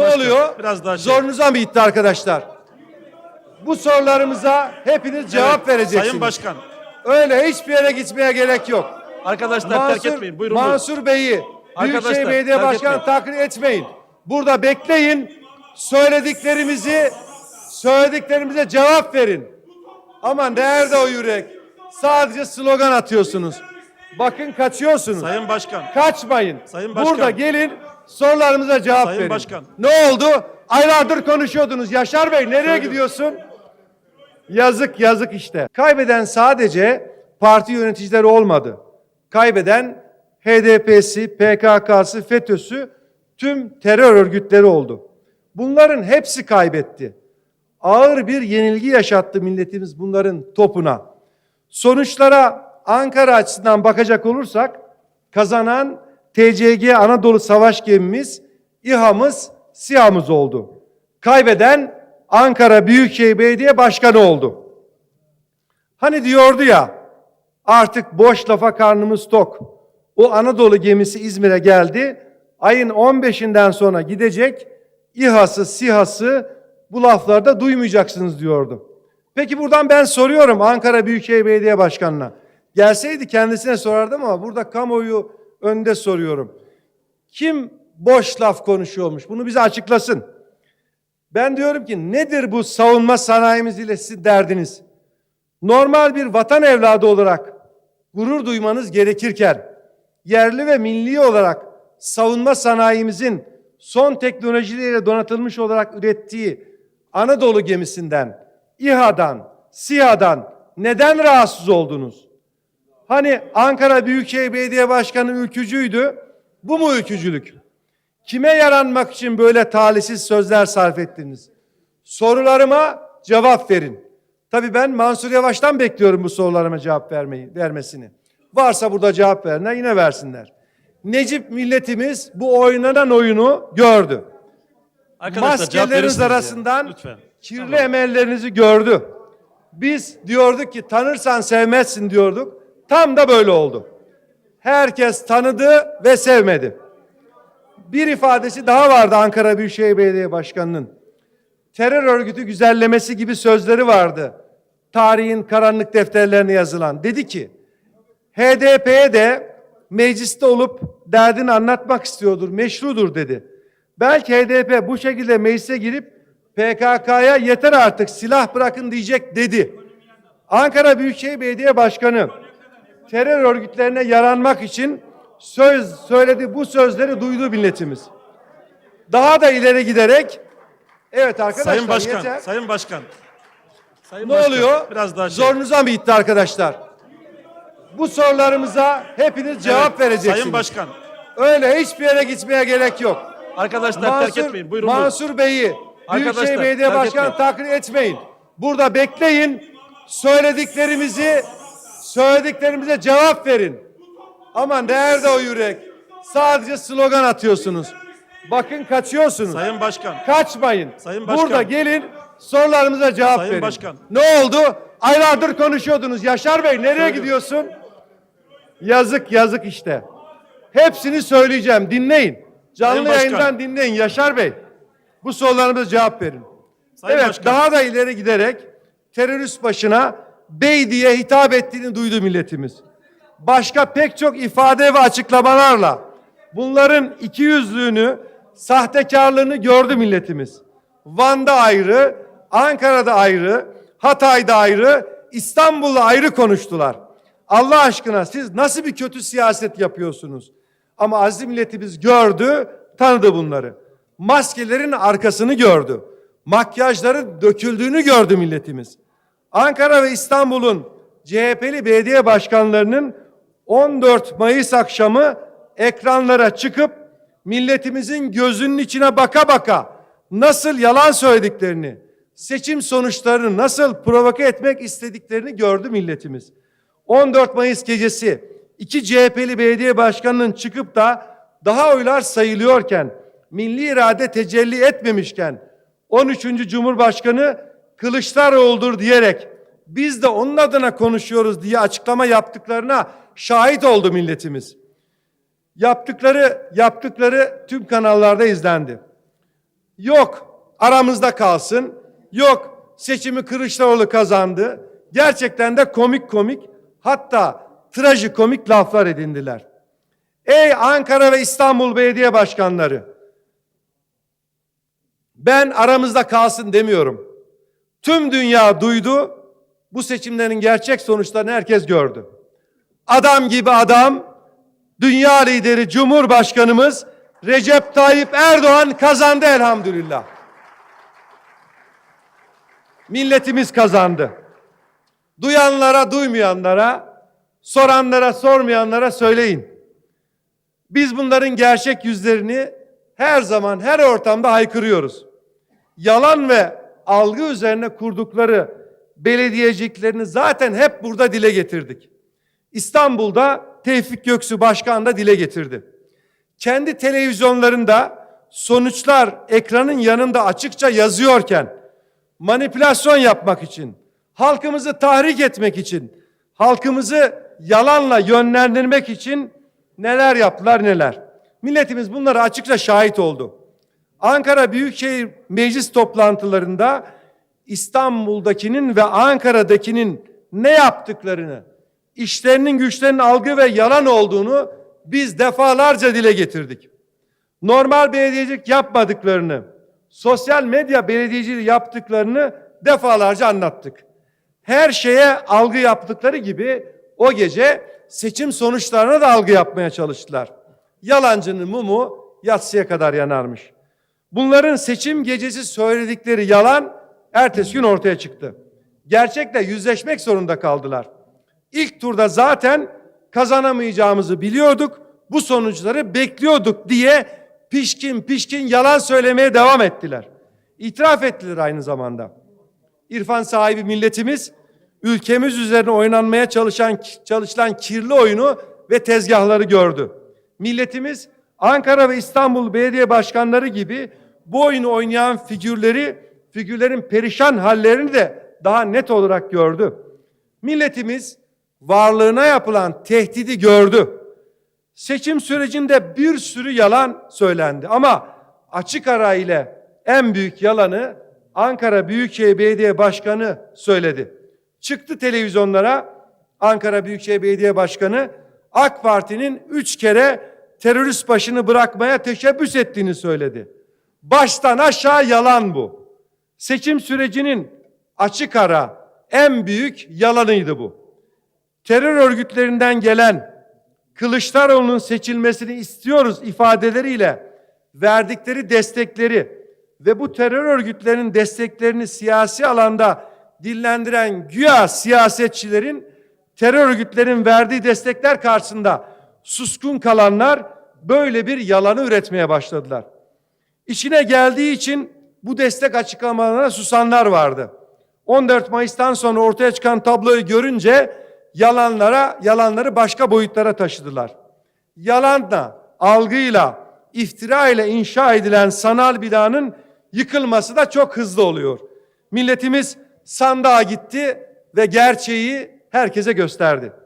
ne Başkan, oluyor? biraz daha şey. Zorunuza mı gitti arkadaşlar? Bu sorularımıza hepiniz cevap Evet, vereceksiniz. Sayın Başkan. Öyle hiçbir yere gitmeye gerek yok. Arkadaşlar terk etmeyin. Buyurun. Mansur Bey'i Büyükşehir Belediye Başkanı taklit etmeyin. Burada bekleyin. Söylediklerimizi söylediklerimize cevap verin. Ama nerede o yürek? Sadece slogan atıyorsunuz. Bakın kaçıyorsunuz. Sayın Başkan. Kaçmayın. Sayın Başkan. Burada gelin sorularımıza cevap Sayın verin. Başkan. Ne oldu? Aylardır konuşuyordunuz. Yaşar Bey nereye gidiyorsun? Yazık yazık işte. Kaybeden sadece parti yöneticileri olmadı. Kaybeden HDP'si, PKK'sı, FETÖ'sü tüm terör örgütleri oldu. Bunların hepsi kaybetti. Ağır bir yenilgi yaşattı milletimiz bunların topuna. Sonuçlara Ankara açısından bakacak olursak kazanan TCG Anadolu Savaş Gemimiz, İHA'mız, SİHA'mız oldu. Kaybeden Ankara Büyükşehir Belediye Başkanı oldu. Hani diyordu ya artık boş lafa karnımız tok. O Anadolu gemisi İzmir'e geldi. Ayın 15'inden sonra gidecek. İHA'sı, SİHA'sı bu laflarda duymayacaksınız diyordu. Peki buradan ben soruyorum Ankara Büyükşehir Belediye Başkanı'na. Gelseydi kendisine sorardım ama burada kamuoyu önünde soruyorum. Kim boş laf konuşuyormuş? Bunu bize açıklasın. Ben diyorum ki nedir bu savunma sanayimiz ile sizin derdiniz? Normal bir vatan evladı olarak gurur duymanız gerekirken yerli ve milli olarak savunma sanayimizin son teknolojileriyle donatılmış olarak ürettiği Anadolu gemisinden, İHA'dan, SİHA'dan neden rahatsız oldunuz? Hani Ankara Büyükşehir Belediye Başkanı ülkücüydü. Bu mu ülkücülük? Kime yaranmak için böyle talihsiz sözler sarf ettiniz? Sorularıma cevap verin. Tabii ben Mansur Yavaş'tan bekliyorum bu sorularıma cevap vermeyi, vermesini. Varsa burada cevap verenler yine versinler. Necip milletimiz bu oynanan oyunu gördü. Arkadaşlar Maskeleriniz ya. arasından Lütfen. kirli emellerinizi gördü. Biz diyorduk ki tanırsan sevmezsin diyorduk. Tam da böyle oldu. Herkes tanıdı ve sevmedi. Bir ifadesi daha vardı Ankara Büyükşehir Belediye Başkanı'nın. Terör örgütü güzellemesi gibi sözleri vardı. Tarihin karanlık defterlerine yazılan. Dedi ki HDP'ye de mecliste olup derdini anlatmak istiyordur, meşrudur dedi. Belki HDP bu şekilde meclise girip PKK'ya yeter artık silah bırakın diyecek dedi. Ankara Büyükşehir Belediye Başkanı terör örgütlerine yaranmak için söz söyledi. Bu sözleri duydu milletimiz. Daha da ileri giderek evet arkadaşlar Sayın Başkan. yeter. Sayın Başkan. Sayın Ne Başkan, oluyor? Biraz daha şey. Zorunuza mı gitti arkadaşlar? Bu sorularımıza hepiniz cevap Evet, vereceksiniz. Sayın Başkan. Öyle hiçbir yere gitmeye gerek yok. Arkadaşlar terk etmeyin. Buyurun. Mansur Bey'i Büyükşehir Belediye Başkanı etmeyin. taklit etmeyin. Burada bekleyin. Söylediklerimizi söylediklerimize cevap verin. Ama nerede o yürek? Sadece slogan atıyorsunuz. Bakın kaçıyorsunuz. Sayın Başkan. Kaçmayın. Sayın Başkan. Burada gelin sorularımıza cevap Sayın verin. Başkan. Ne oldu? Aylardır konuşuyordunuz. Yaşar Bey nereye gidiyorsun? Yazık yazık işte. Hepsini söyleyeceğim. Dinleyin. Canlı Sayın Başkan. yayından dinleyin Yaşar Bey. Bu sorularımıza cevap verin. Sayın evet Başkan. daha da ileri giderek terörist başına bey diye hitap ettiğini duydu milletimiz. Başka pek çok ifade ve açıklamalarla bunların iki yüzlüğünü, sahtekarlığını gördü milletimiz. Van'da ayrı, Ankara'da ayrı, Hatay'da ayrı, İstanbul'da ayrı konuştular. Allah aşkına siz nasıl bir kötü siyaset yapıyorsunuz? Ama aziz milletimiz gördü, tanıdı bunları. Maskelerin arkasını gördü. Makyajların döküldüğünü gördü milletimiz. Ankara ve İstanbul'un CHP'li belediye başkanlarının 14 Mayıs akşamı ekranlara çıkıp milletimizin gözünün içine baka baka nasıl yalan söylediklerini, seçim sonuçlarını nasıl provoke etmek istediklerini gördü milletimiz. 14 Mayıs gecesi iki CHP'li belediye başkanının çıkıp da daha oylar sayılıyorken, milli irade tecelli etmemişken 13. Cumhurbaşkanı Kılıçdaroğlu'dur diyerek biz de onun adına konuşuyoruz diye açıklama yaptıklarına şahit oldu milletimiz. Yaptıkları yaptıkları tüm kanallarda izlendi. Yok aramızda kalsın. Yok seçimi Kılıçdaroğlu kazandı. Gerçekten de komik komik hatta trajikomik laflar edindiler. Ey Ankara ve İstanbul Belediye Başkanları. Ben aramızda kalsın demiyorum. Tüm dünya duydu. Bu seçimlerin gerçek sonuçlarını herkes gördü. Adam gibi adam, dünya lideri Cumhurbaşkanımız Recep Tayyip Erdoğan kazandı elhamdülillah. Milletimiz kazandı. Duyanlara, duymayanlara, soranlara, sormayanlara söyleyin. Biz bunların gerçek yüzlerini her zaman, her ortamda haykırıyoruz. Yalan ve algı üzerine kurdukları belediyeciliklerini zaten hep burada dile getirdik. İstanbul'da Tevfik Göksu Başkan da dile getirdi. Kendi televizyonlarında sonuçlar ekranın yanında açıkça yazıyorken manipülasyon yapmak için, halkımızı tahrik etmek için, halkımızı yalanla yönlendirmek için neler yaptılar neler. Milletimiz bunlara açıkça şahit oldu. Ankara Büyükşehir Meclis toplantılarında İstanbul'dakinin ve Ankara'dakinin ne yaptıklarını, işlerinin güçlerinin algı ve yalan olduğunu biz defalarca dile getirdik. Normal belediyecilik yapmadıklarını, sosyal medya belediyeciliği yaptıklarını defalarca anlattık. Her şeye algı yaptıkları gibi o gece seçim sonuçlarına da algı yapmaya çalıştılar. Yalancının mumu yatsıya kadar yanarmış. Bunların seçim gecesi söyledikleri yalan ertesi gün ortaya çıktı. Gerçekle yüzleşmek zorunda kaldılar. İlk turda zaten kazanamayacağımızı biliyorduk. Bu sonuçları bekliyorduk diye pişkin pişkin yalan söylemeye devam ettiler. İtiraf ettiler aynı zamanda. İrfan sahibi milletimiz ülkemiz üzerine oynanmaya çalışan çalışılan kirli oyunu ve tezgahları gördü. Milletimiz Ankara ve İstanbul belediye başkanları gibi bu oyunu oynayan figürleri, figürlerin perişan hallerini de daha net olarak gördü. Milletimiz varlığına yapılan tehdidi gördü. Seçim sürecinde bir sürü yalan söylendi ama açık ara ile en büyük yalanı Ankara Büyükşehir Belediye Başkanı söyledi. Çıktı televizyonlara Ankara Büyükşehir Belediye Başkanı AK Parti'nin üç kere terörist başını bırakmaya teşebbüs ettiğini söyledi. Baştan aşağı yalan bu. Seçim sürecinin açık ara en büyük yalanıydı bu. Terör örgütlerinden gelen Kılıçdaroğlu'nun seçilmesini istiyoruz ifadeleriyle verdikleri destekleri ve bu terör örgütlerinin desteklerini siyasi alanda dillendiren güya siyasetçilerin terör örgütlerin verdiği destekler karşısında suskun kalanlar böyle bir yalanı üretmeye başladılar. İşine geldiği için bu destek açıklamalarına susanlar vardı. 14 Mayıs'tan sonra ortaya çıkan tabloyu görünce yalanlara, yalanları başka boyutlara taşıdılar. Yalanla, algıyla, iftira ile inşa edilen sanal binanın yıkılması da çok hızlı oluyor. Milletimiz sandığa gitti ve gerçeği herkese gösterdi.